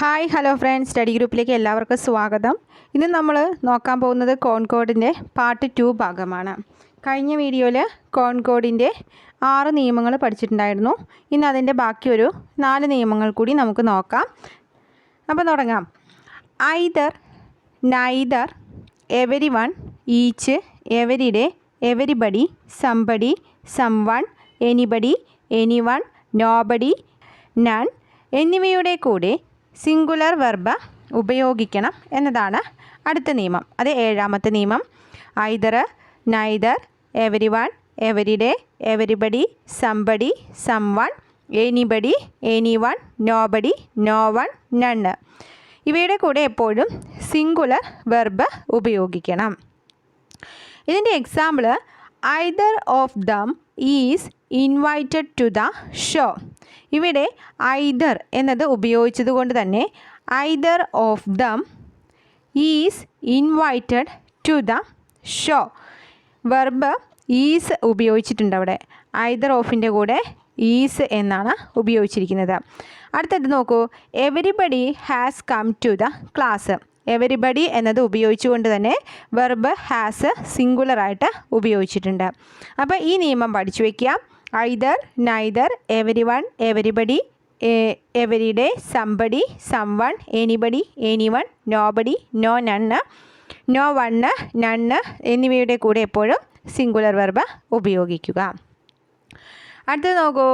Hi hello friends. Study ഗ്രൂപ്പിലേക്ക് എല്ലാവർക്കും സ്വാഗതം. ഇന്ന് നമ്മൾ നോക്കാൻ പോകുന്നത് കോൺകോഡിന്റെ പാർട്ട് ടു ഭാഗമാണ്. കഴിഞ്ഞ വീഡിയോയിൽ കോൺകോഡിന്റെ ആറ് നിയമങ്ങൾ പഠിച്ചിട്ടുണ്ടായിരുന്നു. ഇന്ന് അതിന്റെ ബാക്കി ഒരു നാല് നിയമങ്ങൾ കൂടി നമുക്ക് നോക്കാം. അപ്പോൾ തുടങ്ങാം. Either neither every one each everyday everybody somebody some one anybody any one nobody none എന്നിവയുടെ കൂടെ സിംഗുലർ വെർബ് ഉപയോഗിക്കണം എന്നതാണ് അടുത്ത നിയമം. അത് ഏഴാമത്തെ നിയമം. Either neither every one everyday everybody somebody some one anybody any one nobody no one none ഇവയുടെ കൂടെ എപ്പോഴും സിംഗുലർ വെർബ് ഉപയോഗിക്കണം. ഇതിന്റെ example either of them is invited to the show ഇവിടെ ഐദർ എന്നത് ഉപയോഗിച്ചത് കൊണ്ട് തന്നെ either of them is invited to the show verb is ഉപയോഗിച്ചിട്ടുണ്ട് അവിടെ. ഐദർ ഓഫിന്റെ കൂടെ ഈസ് എന്നാണ് ഉപയോഗിച്ചിരിക്കുന്നത്. അടുത്തത് നോക്കൂ. Everybody has come to the class everybody എന്നത് ഉപയോഗിച്ചുകൊണ്ട് തന്നെ വെർബ് ഹാസ് സിംഗുലറായിട്ട് ഉപയോഗിച്ചിട്ടുണ്ട്. അപ്പോൾ ഈ നിയമം പഠിച്ചു വയ്ക്കുക either neither every one everybody everyday somebody some one anybody any one nobody no none no one none എന്നിവയുടെ കൂടെ എപ്പോഴും സിംഗുലർ വെർബ് ഉപയോഗിക്കുക. അടുത്തത് നോക്കൂ.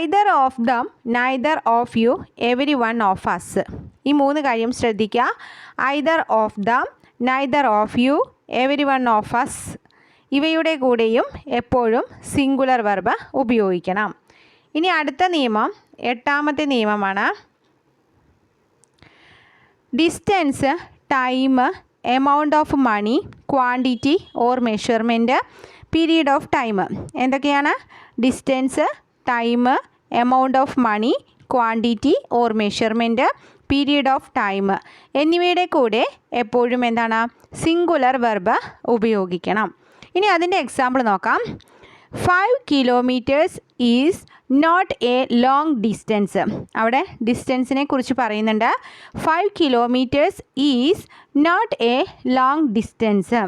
Either of them neither of you every one of us ഈ മൂന്ന് കാര്യം ശ്രദ്ധിക്കുക. Either of them neither of you every one of us ഇവയുടെ കൂടെയും എപ്പോഴും സിംഗുലർ വെർബ് ഉപയോഗിക്കണം. ഇനി അടുത്ത നിയമം എട്ടാമത്തെ നിയമമാണ്. Distance time amount of money quantity or measurement period of time എന്തൊക്കെയാണ്? Distance time amount of money quantity or measurement period of time എന്നിവയുടെ കൂടെ എപ്പോഴും എന്താണ്? സിംഗുലർ വെർബ് ഉപയോഗിക്കണം. ഇനി അതിന്റെ എക്സാമ്പിൾ നോക്കാം. Five kilometres is not a long distance അവിടെ ഡിസ്റ്റൻസിനെ കുറിച്ച് പറയുന്നുണ്ട്. Five kilometres is not a long distance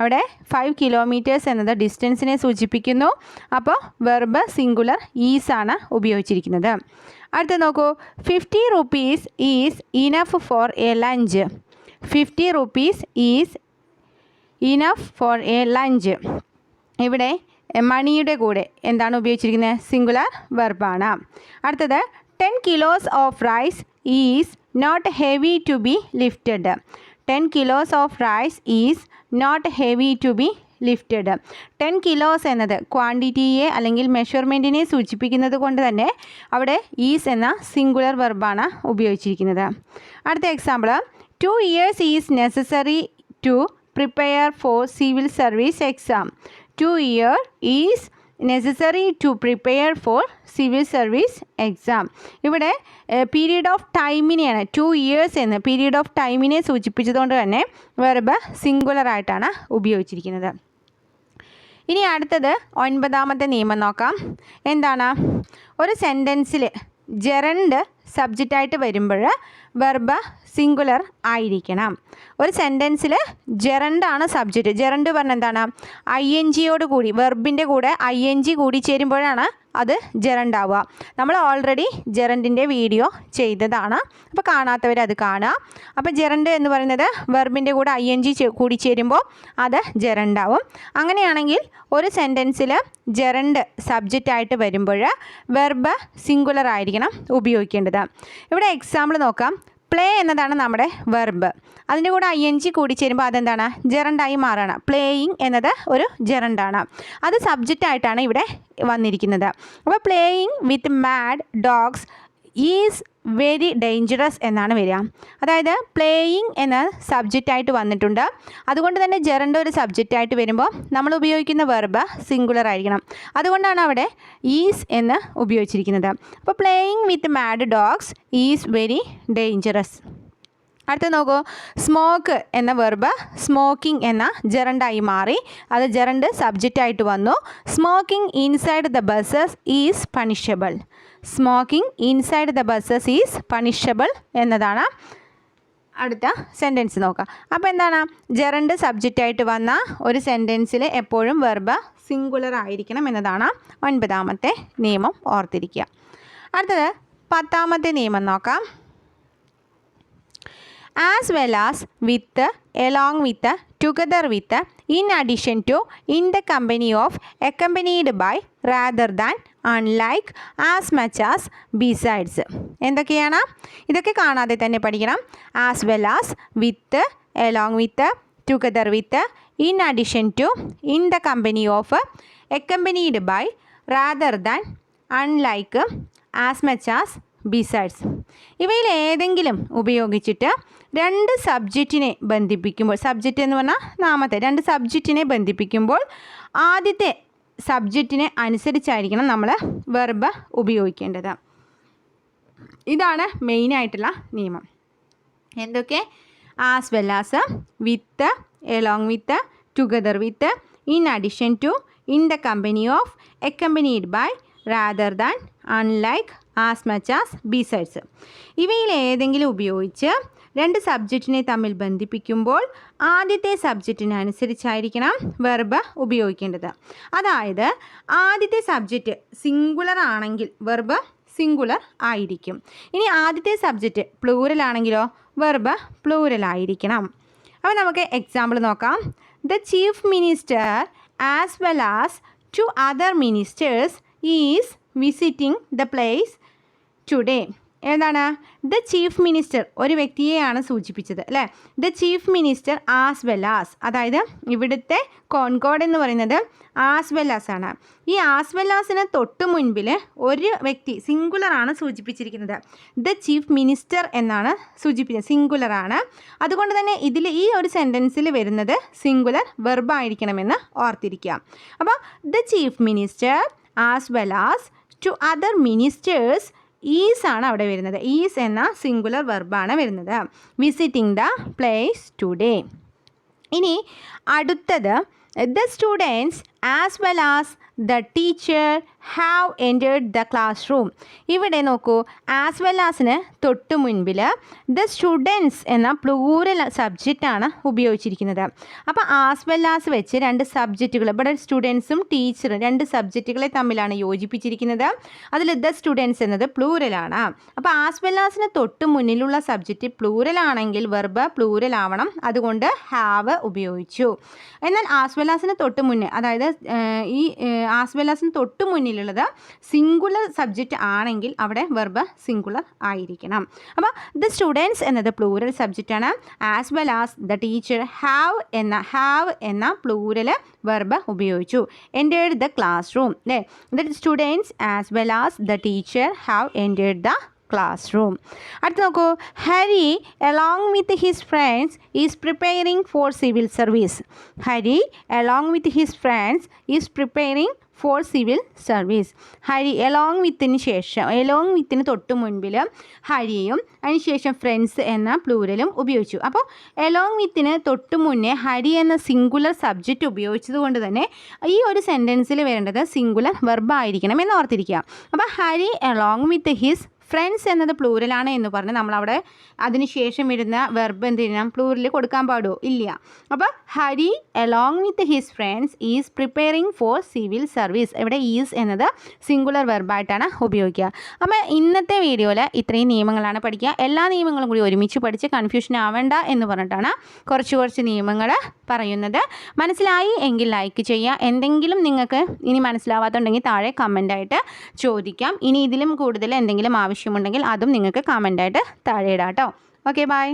അവിടെ ഫൈവ് കിലോമീറ്റേഴ്സ് എന്നത് ഡിസ്റ്റൻസിനെ സൂചിപ്പിക്കുന്നു. അപ്പോൾ വെർബ് സിംഗുലർ ഈസ് ആണ് ഉപയോഗിച്ചിരിക്കുന്നത്. അടുത്ത നോക്കൂ. Fifty rupees is enough for a lunch fifty rupees is enough for a lunch ഇവിടെ മണിയുടെ കൂടെ എന്താണ് ഉപയോഗിച്ചിരിക്കുന്നത്? സിംഗുലർ വെർബാണ് അടുത്തത് ten kilos of rice is not heavy to be lifted ten kilos of rice is not heavy to be lifted ten kilos എന്നത് ക്വാണ്ടിറ്റിയെ അല്ലെങ്കിൽ മെഷർമെന്റിനെ സൂചിപ്പിക്കുന്നത് കൊണ്ട് തന്നെ അവിടെ ഈസ് എന്ന സിംഗുലർ വെർബാണ് ഉപയോഗിച്ചിരിക്കുന്നത്. അടുത്ത example two years is necessary to prepare for civil service exam two year is necessary to prepare for civil service exam ഇവിടെ പീരീഡ് ഓഫ് ടൈമിനെയാണ് ടു ഇയേഴ്സ് എന്ന് പീരീഡ് ഓഫ് ടൈമിനെ സൂചിപ്പിച്ചതുകൊണ്ട് തന്നെ വെർബ് സിംഗുലറായിട്ടാണ് ഉപയോഗിച്ചിരിക്കുന്നത്. ഇനി അടുത്തത് ഒൻപതാമത്തെ നിയമം നോക്കാം. എന്താണ്? ഒരു സെന്റൻസിൽ ജെറണ്ട് സബ്ജക്റ്റായിട്ട് വരുമ്പോൾ വെർബ് സിംഗുലർ ആയിരിക്കണം. ഒരു സെന്റൻസിൽ ജെറണ്ടാണ് സബ്ജക്റ്റ് ജെറണ്ട് പറഞ്ഞ എന്താണ്? ഐ എൻ ജിയോട് കൂടി വെർബിന്റെ കൂടെ ഐ എൻ ജി കൂടി ചേരുമ്പോഴാണ് അത് ജെറണ്ടാവുക. നമ്മൾ ഓൾറെഡി ജെറണ്ടിന്റെ വീഡിയോ ചെയ്തതാണ്. അപ്പോൾ കാണാത്തവർ അത് കാണുക. അപ്പോൾ ജെറണ്ട് എന്ന് പറയുന്നത് വെർബിന്റെ കൂടെ ഐ എൻ ജി കൂടി ചേരുമ്പോൾ അത് ജെറണ്ടാവും. അങ്ങനെയാണെങ്കിൽ ഒരു സെന്റൻസിൽ ജെറണ്ട് സബ്ജക്റ്റായിട്ട് വരുമ്പോൾ വെർബ് സിംഗുലർ ആയിരിക്കണം ഉപയോഗിക്കേണ്ടത്. ഇവിടെ എക്സാമ്പിൾ നോക്കാം. പ്ലേ എന്നതാണ് നമ്മുടെ വെർബ് അതിന്റെ കൂടെ ഐ എൻ ജി കൂടി ചേരുമ്പോൾ അതെന്താണ്? ജെറണ്ടായി മാറുകയാണ് പ്ലേയിങ് എന്നത് ഒരു ജെറണ്ടാണ് അത് സബ്ജക്റ്റായിട്ടാണ് ഇവിടെ വന്നിരിക്കുന്നത്. അപ്പോൾ playing with mad dogs is very dangerous എന്നാണ് വരിക. അതായത് പ്ലേയിങ് എന്ന സബ്ജക്റ്റായിട്ട് വന്നിട്ടുണ്ട്. അതുകൊണ്ട് തന്നെ ജെറണ്ട ഒരു സബ്ജക്റ്റായിട്ട് വരുമ്പോൾ നമ്മൾ ഉപയോഗിക്കുന്ന വെർബ് സിംഗുലർ ആയിരിക്കണം. അതുകൊണ്ടാണ് അവിടെ ഈസ് എന്ന് ഉപയോഗിച്ചിരിക്കുന്നത്. അപ്പോൾ playing with mad dogs is very dangerous അടുത്ത നോക്കൂ. സ്മോക്ക് എന്ന വെർബ് സ്മോക്കിംഗ് എന്ന ജെറണ്ടായി മാറി. അത് ജെറണ്ട് സബ്ജക്റ്റായിട്ട് വന്നു. Smoking inside the buses is punishable smoking inside the buses is punishable എന്നതാണ് അടുത്ത സെന്റൻസ് നോക്കാം അപ്പോൾ എന്താണ്? ജെറണ്ട് സബ്ജക്റ്റായിട്ട് വന്ന ഒരു സെന്റൻസിൽ എപ്പോഴും വെർബ് സിംഗുലർ ആയിരിക്കണം എന്നതാണ് ഒൻപതാമത്തെ നിയമം ഓർത്തിരിക്കുക. അടുത്തത് പത്താമത്തെ നിയമം നോക്കാം. As well as with along with together with in addition to in the company of accompanied by rather than unlike as much as besides എന്തൊക്കെയാണ്? ഇതൊക്കെ കാണാതെ തന്നെ പഠിക്കണം. As well as with along with together with in addition to in the company of accompanied by rather than unlike as much as besides ഇവയിൽ ഏതെങ്കിലും ഉപയോഗിച്ചിട്ട് രണ്ട് സബ്ജക്റ്റിനെ ബന്ധിപ്പിക്കുമ്പോൾ സബ്ജക്റ്റ് എന്ന് പറഞ്ഞാൽ നാമത്തെ രണ്ട് സബ്ജക്റ്റിനെ ബന്ധിപ്പിക്കുമ്പോൾ ആദ്യത്തെ സബ്ജക്റ്റിനെ അനുസരിച്ചായിരിക്കണം നമ്മൾ വെർബ് ഉപയോഗിക്കേണ്ടത്. ഇതാണ് മെയിനായിട്ടുള്ള നിയമം. എന്തൊക്കെ? As well as with along with together with in addition to in the company of accompanied by rather than unlike as much as besides ഇവയിൽ ഏതെങ്കിലും ഉപയോഗിച്ച് രണ്ട് സബ്ജക്റ്റിനെ തമ്മിൽ ബന്ധിപ്പിക്കുമ്പോൾ ആദ്യത്തെ സബ്ജക്റ്റിനനുസരിച്ചായിരിക്കണം വെർബ് ഉപയോഗിക്കേണ്ടത്. അതായത് ആദ്യത്തെ സബ്ജക്റ്റ് സിംഗുലർ ആണെങ്കിൽ വെർബ് സിംഗുലർ ആയിരിക്കും. ഇനി ആദ്യത്തെ സബ്ജക്റ്റ് പ്ലൂരൽ ആണെങ്കിലോ വെർബ് പ്ലൂരൽ ആയിരിക്കണം. അപ്പോൾ നമുക്ക് എക്സാമ്പിൾ നോക്കാം. The chief minister as well as two other ministers is visiting the place today ഏതാണ്? ദ ചീഫ് മിനിസ്റ്റർ ഒരു വ്യക്തിയെയാണ് സൂചിപ്പിച്ചത് അല്ലേ? The chief minister as well as അതായത് ഇവിടുത്തെ കോൺകോഡ് എന്ന് പറയുന്നത് ആസ് വെൽ ആസ് ആണ്. ഈ ആസ് വെൽ ആസിന് തൊട്ട് മുൻപിൽ ഒരു വ്യക്തി സിംഗുലർ ആണ് സൂചിപ്പിച്ചിരിക്കുന്നത്. ദ ചീഫ് മിനിസ്റ്റർ എന്നാണ് സൂചിപ്പിച്ചത് സിംഗുലർ ആണ്. അതുകൊണ്ട് തന്നെ ഇതിൽ ഈ ഒരു സെന്റൻസിൽ വരുന്നത് സിംഗുലർ വെർബായിരിക്കണമെന്ന് ഓർത്തിരിക്കുക. അപ്പോൾ the chief minister as well as two other ministers is ആണ് അവിടെ വരുന്നത്. ഈസ് എന്ന സിംഗുലർ വെർബാണ് വരുന്നത്. വിസിറ്റിംഗ് ദ പ്ലേസ് ടുഡേ ഇനി അടുത്തത് the students as well as the teacher have entered the class room ഇവിടെ നോക്കൂ ആസ് വെൽ ആസിന് തൊട്ട് മുൻപിൽ ദ സ്റ്റുഡൻസ് എന്ന പ്ലൂരൽ സബ്ജക്റ്റാണ് ഉപയോഗിച്ചിരിക്കുന്നത്. അപ്പോൾ ആസ് വെൽ ആസ് വെച്ച് രണ്ട് സബ്ജക്റ്റുകൾ ഇവിടെ സ്റ്റുഡൻസും ടീച്ചറും രണ്ട് സബ്ജക്റ്റുകളെ തമ്മിലാണ് യോജിപ്പിച്ചിരിക്കുന്നത്. അതിൽ ദ സ്റ്റുഡൻസ് എന്നത് പ്ലൂരലാണ് അപ്പോൾ ആസ് വെൽ ആസിന് തൊട്ട് മുന്നിലുള്ള സബ്ജക്റ്റ് പ്ലൂരൽ ആണെങ്കിൽ വെർബ് പ്ലൂരൽ ആവണം. അതുകൊണ്ട് ഹാവ് ഉപയോഗിച്ചു. എന്നാൽ ആസ് വെൽ ആസിന് തൊട്ട് മുന്നേ അതായത് ഈ ആസ് വെൽ ആസിന് തൊട്ട് മുന്നിലുള്ളത് സിംഗുലർ സബ്ജക്റ്റ് ആണെങ്കിൽ അവിടെ വെർബ് സിംഗുലർ ആയിരിക്കണം. അപ്പോൾ ദ സ്റ്റുഡൻസ് എന്നത് പ്ലൂരൽ സബ്ജക്റ്റാണ് as well as the teacher have എന്ന ഹാവ് എന്ന പ്ലൂരൽ വെർബ് ഉപയോഗിച്ചു. എന്റേഡ് ദ ക്ലാസ് റൂം അല്ലേ the students as well as the teacher have entered the class room അടുത്ത് നോക്കൂ. Hari along with his friends is preparing for civil service Hari along with his friends is preparing for civil service Hari along വിത്തിന് ശേഷം along വിത്തിന് തൊട്ട് മുൻപിൽ ഹരിയും അതിനുശേഷം friends എന്ന പ്ലൂരലും ഉപയോഗിച്ചു. അപ്പോൾ എലോങ് വിത്തിന് തൊട്ട് മുന്നേ ഹരി എന്ന സിംഗുലർ സബ്ജക്റ്റ് ഉപയോഗിച്ചത് കൊണ്ട് തന്നെ ഈ ഒരു സെന്റൻസിൽ വരേണ്ടത് സിംഗുലർ വെർബായിരിക്കണം എന്ന് ഓർത്തിരിക്കുക. അപ്പോൾ Hari along with his friends എന്നത് പ്ലൂരലാണ് എന്ന് പറഞ്ഞ് നമ്മളവിടെ അതിന് ശേഷം വരുന്ന വെർബ് എന്ത് ചെയ്യണം പ്ലൂരിൽ കൊടുക്കാൻ പാടുമോ ഇല്ല. അപ്പോൾ Hari along with his friends is preparing for civil service ഇവിടെ ഈസ് എന്നത് സിംഗുലർ വെർബായിട്ടാണ് ഉപയോഗിക്കുക. അപ്പോൾ ഇന്നത്തെ വീഡിയോയിൽ ഇത്രയും നിയമങ്ങളാണ് പഠിക്കുക. എല്ലാ നിയമങ്ങളും കൂടി ഒരുമിച്ച് പഠിച്ച് കൺഫ്യൂഷൻ ആവേണ്ട എന്ന് പറഞ്ഞിട്ടാണ് കുറച്ച് കുറച്ച് നിയമങ്ങൾ പറയുന്നത്. മനസ്സിലായി എങ്കിൽ ലൈക്ക് ചെയ്യുക. എന്തെങ്കിലും നിങ്ങൾക്ക് ഇനി മനസ്സിലാവാത്തുണ്ടെങ്കിൽ താഴെ കമന്റായിട്ട് ചോദിക്കാം. ഇനി ഇതിലും കൂടുതൽ എന്തെങ്കിലും ആവശ്യമുണ്ടെങ്കിൽ അതും നിങ്ങൾക്ക് കമന്റായിട്ട് താഴെ ഇടാം കേട്ടോ ഓക്കെ ബൈ